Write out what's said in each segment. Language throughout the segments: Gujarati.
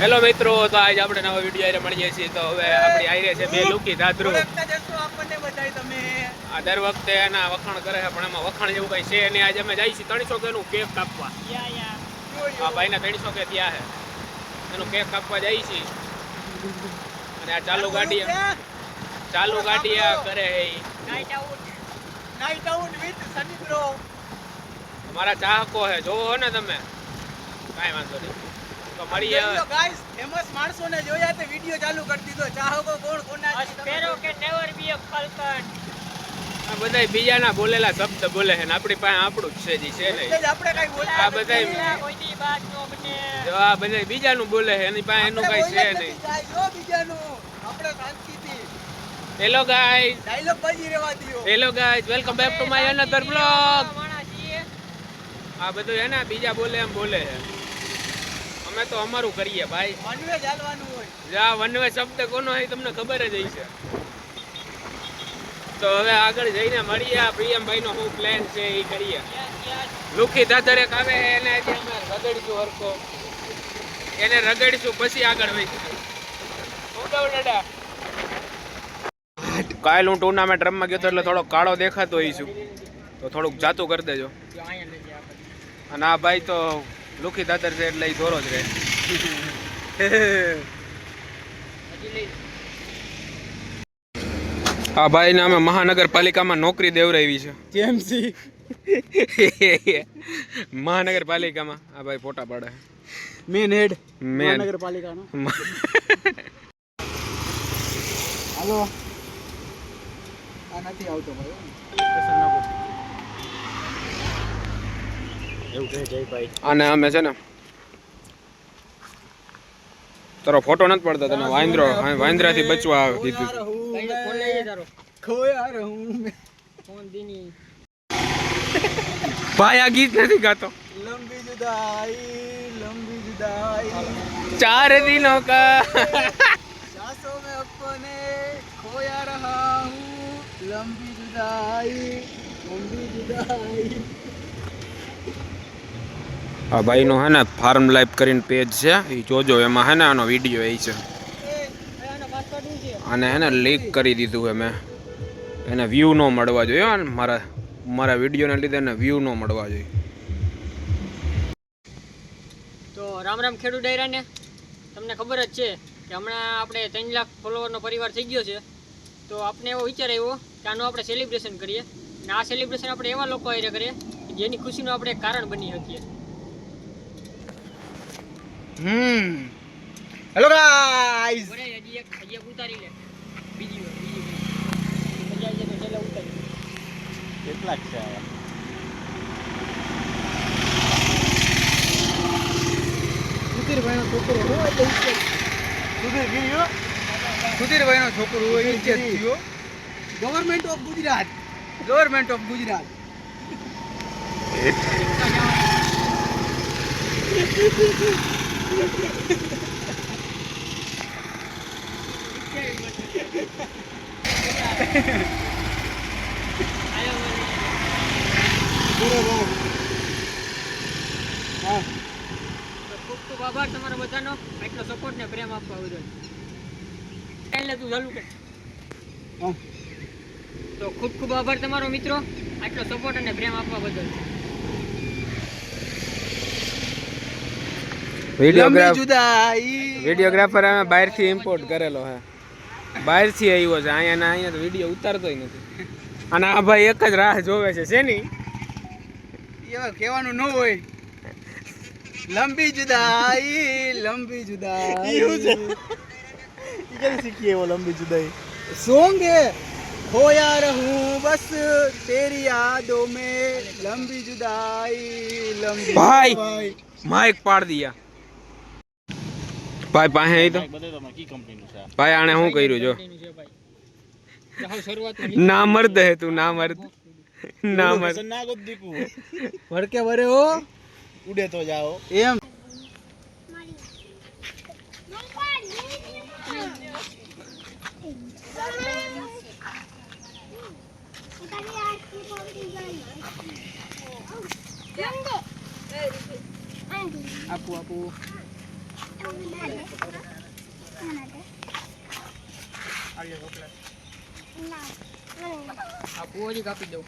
હેલો મિત્રો તો આજે આપણે નવા વીડિયો આરે મળીએ છીએ. તો હવે આપણી આયરે છે બે લુકી દાદરો આ દર વખતે એના વખાણ કરે છે પણ એમાં વખાણ જેવું કઈ છે નહીં. આજે અમે જઈએ છીએ ત્રણસો કે નું કેક કાપવા. આ ભાઈને ત્રણસો કે ત્યાં છે. એનું કેક કાપવા જઈએ છીએ. અને આ ચાલુ ગાડી ચાલુ ગાડી આ કરે છે ઈ. અમારા ચાહકો છે જોવો ને તમે. કાંઈ વાંધો નહીં. તો મળીએ હવે. ફેમસ માણસોને જોયા તે વીડિયો ચાલુ કરી દીધો. ચાહકો કોણ કોના છે તમે Espero que never be આ બધા બીજાના બોલેલા શબ્દ બોલે છે ને આપણી પાસે આપણું જ છે જી છે એટલે આપણે કાંઈ બોલતા આ બધાય- કોઈની વાત નો બને. જો આ બધા બીજાનું બોલે છે એની પાસે એનું કઈ છે નહીં. જો બીજાનું. આપણે શાંતિથી. હેલો ગાઈઝ ડાયલોગ બાજી રહેવા દ્યો. Hello guys welcome back to my another blog આ બધું એના ને બીજા બોલે એમ બોલે છે. અમે તો અમારું કરીએ ભાઈ. માનવે ચાલવાનું હોય. જા વનવે શબ્દ કોનો હોય તમને ખબર જ હશે તો હવે આગળ જઈને મળીએ આ પ્રિયમભાઈ નો શું પ્લાન છે એ કરીએ. લુખી દાદર એક આવે એને અમે રગડીશું હરખો. એને રગડીશું પછી આગળ વધીશું. કહું દાદા કાલ હું ટુર્નામેન્ટ રમવા ગયો તો એટલે થોડો કાળો દેખાતો હોય છું તો થોડુંક જાતું કરી દેજો. અને આ ભાઈ તો લુખી દાદર છે એટલે એ દોરો જ રહે. આ ભાઈને અમે મહાનગરપાલિકામાં નોકરી દેવરાવી છે. જેમસી મહાનગરપાલિકામાં. આ ભાઈ ફોટા પાડે. Main head. મહાનગરપાલિકાનો. હાલો. આ નથી આવતો ભાઈ. અને અમે છે ને તારો ફોટો નથી પડતો તને વાંદરો વાંદરા થી બચવા કીધું ભાઈ આ ગીત નથી ગાતો. લંબી જુદાઈ લંબી જુદાઈ. ચાર દિનો કા સાસો મે અપને ખોયા રહા હું. લંબી જુદાઈ લંબી જુદાઈ. આ ભાઈનું હે ને ફાર્મ લાઈફ કરીને પેજ છે. એ જોજો, એમાં હે ને આનો વીડિયો એ છે. અને એને લીક કરી દીધું હે. મેં એને વ્યૂ ન મળવા જોઈએ અને મારા મારા વિડીયોને લીધે એને વ્યૂ ન મળવા જોઈએ. તો રામ રામ ખેડૂત ડાયરાને, તમને ખબર જ છે કે હમણાં આપણે ત્રણ લાખ ફોલોવરનો પરિવાર થઈ ગયો છે. તો આપણે એવો વિચાર આવ્યો કે આનું આપણે સેલિબ્રેશન કરીએ. અને આ સેલિબ્રેશન આપણે એવા લોકો હારે કરીએ જેની ખુશીનું આપણે કારણ બની શકીએ. હમ. હેલો ગાઈઝ ઉતારી લે. બીજી બીજી ઉતારી કેટલાક છે સુધીરભાઈનો છોકરો હોય તો સુધીર ગયો સુધીરભાઈનો છોકરો હોય ઇજ્જત થયો government of Gujarat. Government of Gujarat. Thank you. ખૂબ ખૂબ આભાર તમારો બધાનો આટલો સપોર્ટ ને પ્રેમ આપવા બદલ એટલે તું ચાલુ કે તો ખૂબ ખૂબ આભાર તમારો મિત્રો. આટલો સપોર્ટ અને પ્રેમ આપવા બદલ. વિડીયોગ્રાફ જુદાઈ વિડીયોગ્રાફર અમે બહારથી ઇમ્પોર્ટ કરેલો હે બહારથી આવ્યો છે અહીંયા ના અહીંયા તો વિડીયો ઉતારતોય નથી અને આ ભાઈ એક જ રાહ જોવે છે શેની એવા કહેવાનું ન હોય લંબી જુદાઈ લંબી જુદાઈ એવું છે ક્યારે શીખીએ એવો લંબી જુદાઈ સોંગ હે खोया रहूं बस तेरी यादों में लंबी जुदाई लंबी भाई। जुदाई। માઇક પાડ દિયા ભાઈ પાસે તો. ભાઈ આણે શું કર્યું જો? ના મર્દ હે તું ના મર્દ. ના મર્દ. વડકે વરે હો. ઉડે તો જાઓ. એમ. આપું આપું. આલ્યો ચોકલેટ આપું હજી કાપી દઉં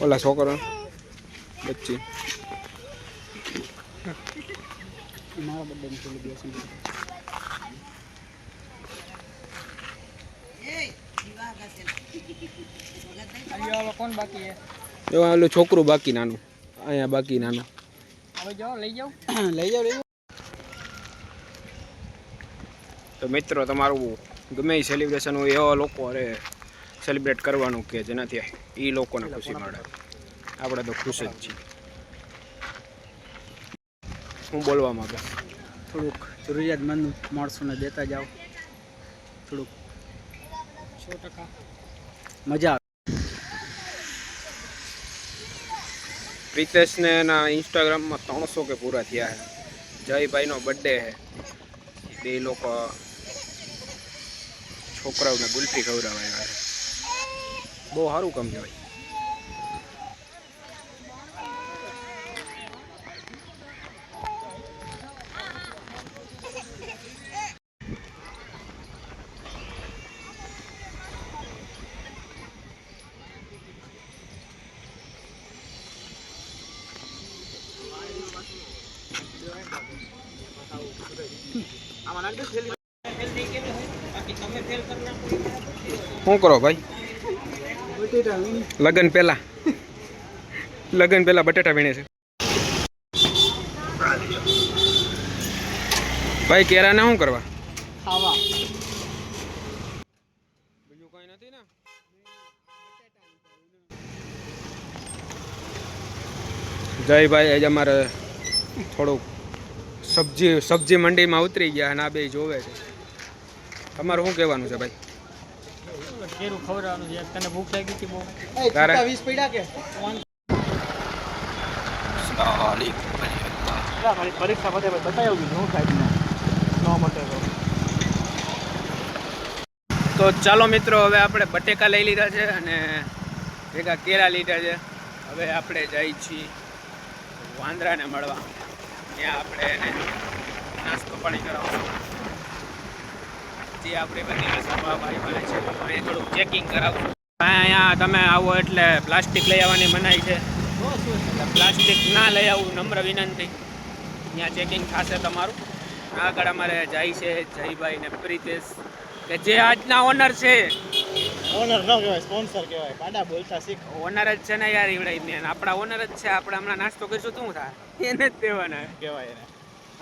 ઓલા છોકરો. બચ્ચી. મારા બર્થડે કોણ બાકી જો છોકરું બાકી નાનું. અહીંયા બાકી નાનું. હવે જાઓ લઈ જાઓ. લઈ જાઓ લઈ જાઓ. તો મિત્રો તમારું ગમે એ સેલિબ્રેશન હોય એવા લોકો અરે સેલિબ્રેટ કરવાનું કે જેનાથી એ લોકોને ખુશી મળે. આપણે તો ખુશ જ છીએ. હું બોલવા માંગે થોડુંક જરૂરિયાતમંદ માણસોને દેતા જાઓ. થોડુંક. સો ટકા. મજા આવે. પ્રિતેશને એના ઇન્સ્ટાગ્રામમાં ત્રણસો કે પૂરા થયા છે. જયભાઈનો બર્થડે છે. બે લોકો છોકરાઓને ગુલ્ફી આવ્યા છે. બહુ સારું કામ કહેવાય. શું કરો ભાઈ? લગન પહેલા. લગન પહેલા બટેટા વીણે છે. ભાઈ કેરાને શું કરવા? ખાવા. બીજું કઈ નથી ને? જયભાઈ આજે અમારે થોડુંક સબ્જી સબ્જી મંડીમાં ઉતરી ગયા અને આ બે જોવે છે. તમારું શું કહેવાનું છે ભાઈ? કેરું ખવડાવવાનું છે? તને ભૂખ લાગી હતી બહુ? તારે? તારે વીસ પડ્યા કે? પરીક્ષા પતે બતાવી આવું હું ખાઈ ન મટે તો. ચાલો મિત્રો હવે આપણે બટેકા લઈ લીધા છે અને ભેગા કેરા લીધા છે. હવે આપણે જઈએ છીએ વાંદરાને મળવા. ત્યાં આપણે એને નાસ્તો પાણી કરાવશું. જે આપણે બધી વસ્તુ ભાઈ મળે છે અહીં થોડુંક ચેકિંગ કરાવશું. અહીંયા તમે આવો એટલે પ્લાસ્ટિક લઈ આવવાની મનાઈ છે. પ્લાસ્ટિક ના લઈ આવવું નમ્ર વિનંતી. ત્યાં ચેકિંગ થશે તમારું. આગળ અમારે જાય છે, જયભાઈ ને પ્રિતેશ, કે જે આજના ઓનર છે ઓનર ન કહેવાય સ્પોન્સર કહેવાય. કાડા બોલતા શીખ. ઓનર જ છે ને યાર ઈવડાઈ આપડા ઓનર જ છે. આપણે હમણાં નાસ્તો કરીશું તું થા એને જ દેવાના કહેવાય એને.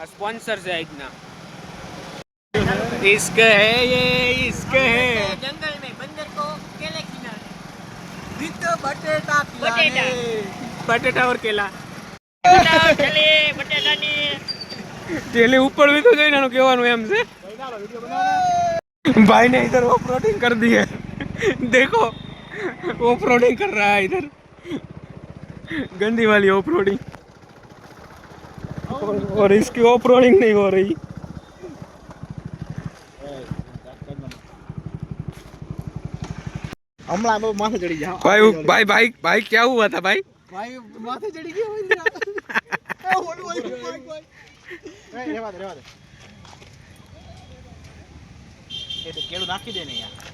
આ સ્પોન્સર છે આજના. ઇશ્ક હે યે ઇશ્ક હે. જંગલ મે બંદર કો કેલે ખिलाने દીતો બટેટા બટેટા. બટેટા ઓર કેલા. બટેટા કેલે બટેટાની. ટેલી ઉપર બી તો જઈને કહેવાનું એમ છે. ભાઈ ને ઇધર ઓફ રોડિંગ કરી દીએ देखो ऑफ़ रोडिंग कर रहा है इधर। गंदी वाली ऑफ़ रोडिंग और, और इसकी ऑफ़ रोडिंग नहीं हो रही। हमला माथे चढ़ी जा भाई भाई भाई भाई क्या हुआ था भाई? भाई माथे चढ़ी गया भाई भाई रे तो नाखी देने यार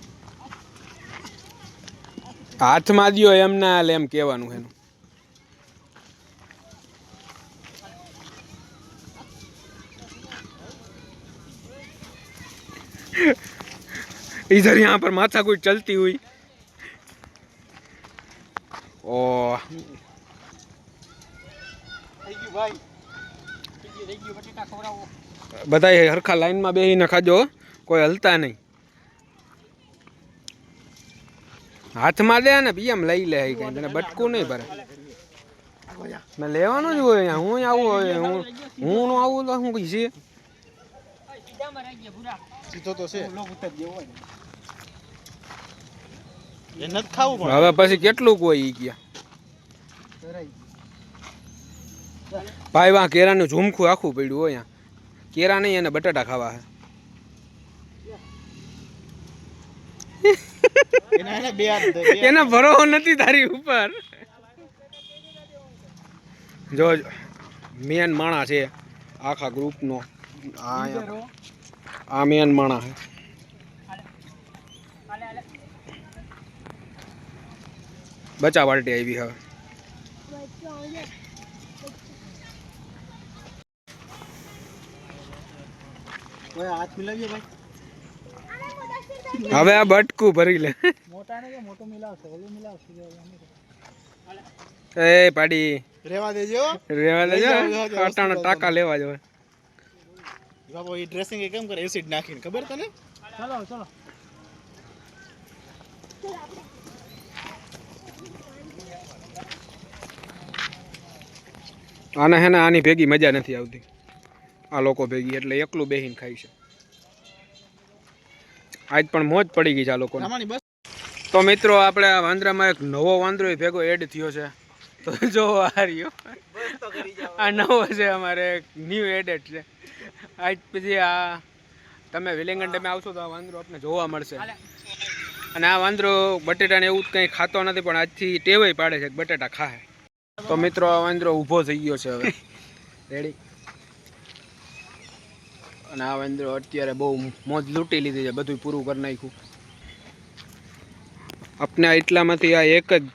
હાથમાં દ્યો એમ ના હાલે એમ કહેવાનું એનું इधर यहाँ पर माथा कुछ चलती हुई ओ થઈ ગયું ભાઈ રહી ગયું બટેટા ખવડાવો બધા હરખા લાઈનમાં બેસીને ખાજો હો. કોઈ હલતા નહીં હાથમાં દે ને બીએમ લઈ લે કઈ તને બટકું નહીં ભરે. મેં લેવાનું જ હોય અહીંયા. હું આવું હોય હું હું નું આવું તો શું કહીશ હવે પછી કેટલું કોઈ ઈ ગયા ભાઈ વાં કેરાનું ઝુમખું આખું પડ્યું હોય અહીંયા. કેરા નહીં અને બટાટા ખાવા છે એના ભરોસો નથી તારી ઉપર. જો મેન માણા છે. આખા ગ્રુપનો. આ મેન માણા છે. બચા પાર્ટી આવી હવે. હાથ મિલાવીએ ભાઈ. હવે આ બટકું ભરી લે. મોટા કે મોટો મિલાવશે? ઓલું મિલાવશે એ પાડી. રેવા દેજો. રેવા દેજો. અટાણા ટાકા લેવા જો. બાપુ એ ડ્રેસિંગ કેમ કરે? એસિડ નાખીને. ખબર તને? ચલો ચલો. આને હે ને આની ભેગી મજા નથી આવતી. આ લોકો ભેગી એટલે એકલું બેહીને ખાઈ છે. આજ પણ મોજ પડી ગઈ છે આ લોકોને. તો મિત્રો આપણે આ વાંદરામાં એક નવો વાંદરો ભેગો એડ થયો છે. તો જો આ રહ્યો. આ નવો છે અમારે ન્યૂ એડેડ છે. આજ પછી આ તમે વિલિંગન ડેમે આવશો તો આ વાંદરો આપણે જોવા મળશે. અને આ વાંદરો બટેટાને એવું કંઈ ખાતો નથી પણ આજથી ટેવાય પાડે છે કે બટેટા ખાય. તો મિત્રો આ વાંદરો ઊભો થઈ ગયો છે હવે. રેડી અને આ વાંદરો અત્યારે બહુ મોજ લૂંટી લીધી છે બધું પૂરું કરી નાખ્યું. આપને એટલામાંથી આ એક જ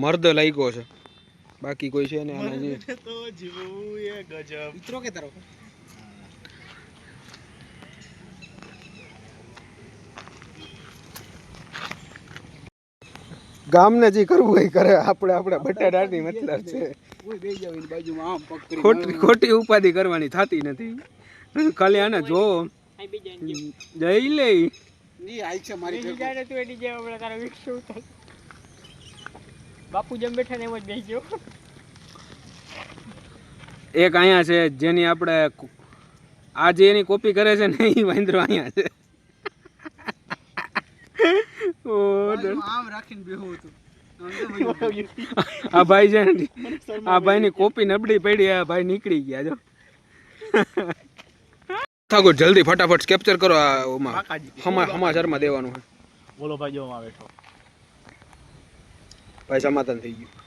મર્દ લાગ્યો છે. બાકી કોઈ છે ને આના જે તો જીવું એ ગજબ. મિત્રો કે તારો? ગામને જે કરવું એ કરે. આપણે આપણે બટાટાની મતલબ છે. ખોટી ખોટી ઉપાધિ કરવાની થતી નથી. ખાલી આને જો. જઈ લે. બાપુ જેમ બેઠા ને એમ જ બેસજો. એક અહીંયા છે જેની આપણે આ જે એની કોપી કરે છે ને એ વાંદરો અહીંયા છે. ઓ આમ રાખીને બેહું હતું. આ ભાઈ છે આ ભાઈની કોપી નબળી પડી આ ભાઈ નીકળી ગયા જો. ઠાકોર જલ્દી ફટાફટ કેપ્ચર કરો આ ઓમાં. હમા હમા સમાચારમાં દેવાનું બોલો ભાઈ જો બેઠો. ભાઈ સમાધાન થઈ ગયું.